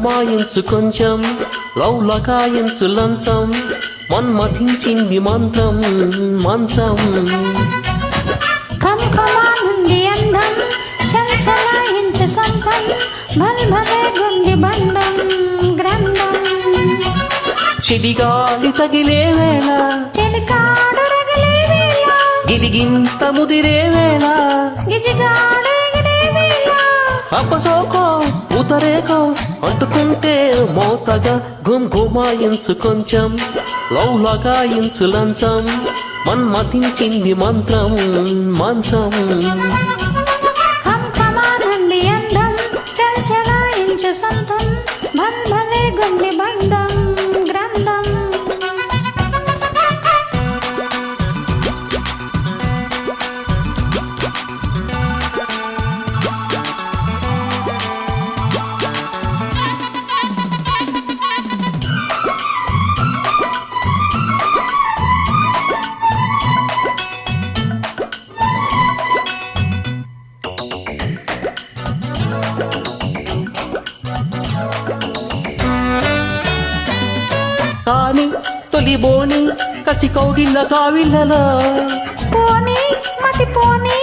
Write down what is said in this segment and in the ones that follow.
లకాయించు కొంచెం లవ్ లకాయించు లంచం మన్మథించింది మంత్రం మంచం. కమ్ కమానుంది అందం చల్ చలాయించు సొంతం భల్ భలే గుంది బంధం గ్రంథం. చిడిగాలి తగిలే వేళ చెలికాడు రగిలే వేళ. గిలిగింత ముదిరే వేళ గిజిగాడు అప్పసోకో ఉతరేకో అంటుకుంటే మోతగా గుమ్ గుమాయించు కొంచెం లవ్ లగాయించు లంచం మన్మతించింది మంత్రం మంచం కాని తొలి బోని కసి కౌగిళ్ళ కావిళ్ళలో. పోనీ మతి పోనీ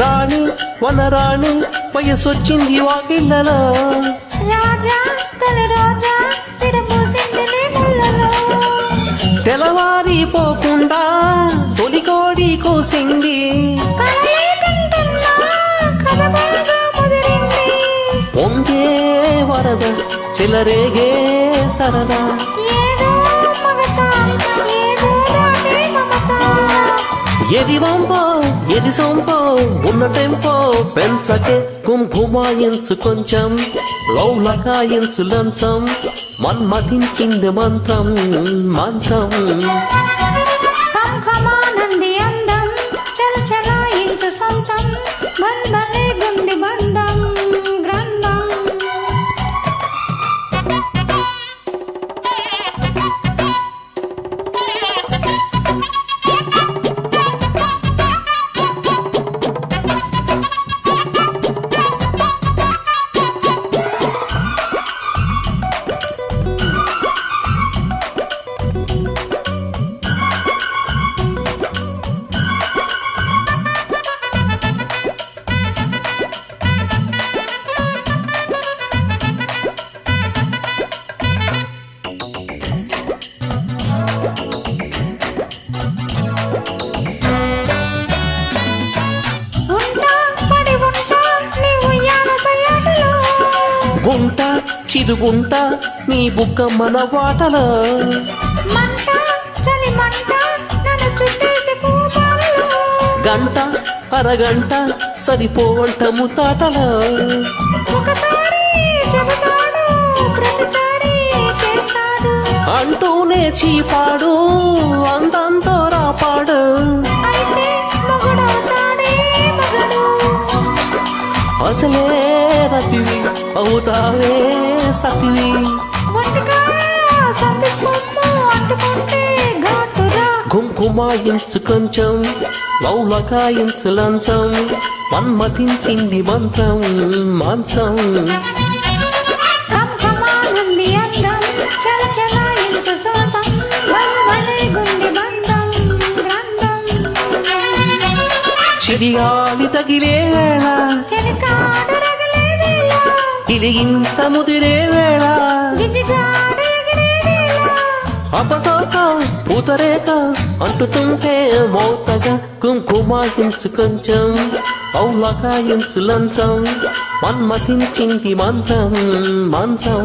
రాణి వనరాణి వయసొచ్చింది వాకిళ్ళలో. రాజా తొలి రోజా చిలరేగే సరదా. ఎది వంపో ఎది సొంపో ఉన్న టెంపో పెంచకే కుంకుమాయించు కొంచెం లవ్ లకాయించు లంచం మన్మతించింది మంత్రం మంచం. చిరుగుంట నీ బుక్క మన వాటలో. గంట అరగంట సరిపోవంట ముతాటలో ఒకసారి చెబుతాడు ప్రతిసారి చేస్తాడు. అంటూనే చీపాడు అందంతో రాపాడు. అసలే రతివి అవుతావే సతివి కుంకుమాయించు కొంచెం లౌలకాయించు లంచం మన్మతించింది మంత్రం మంచం కమ్ కమానుంది ఇది ఇంత ముదిరే వేళ. అపసోక పూతరేక అంటుతుంటే మౌతగా కుంకుమాయించు కొంచెం ఔలకాయించు లంచం మన్మతించింది మంత్రం మంచం.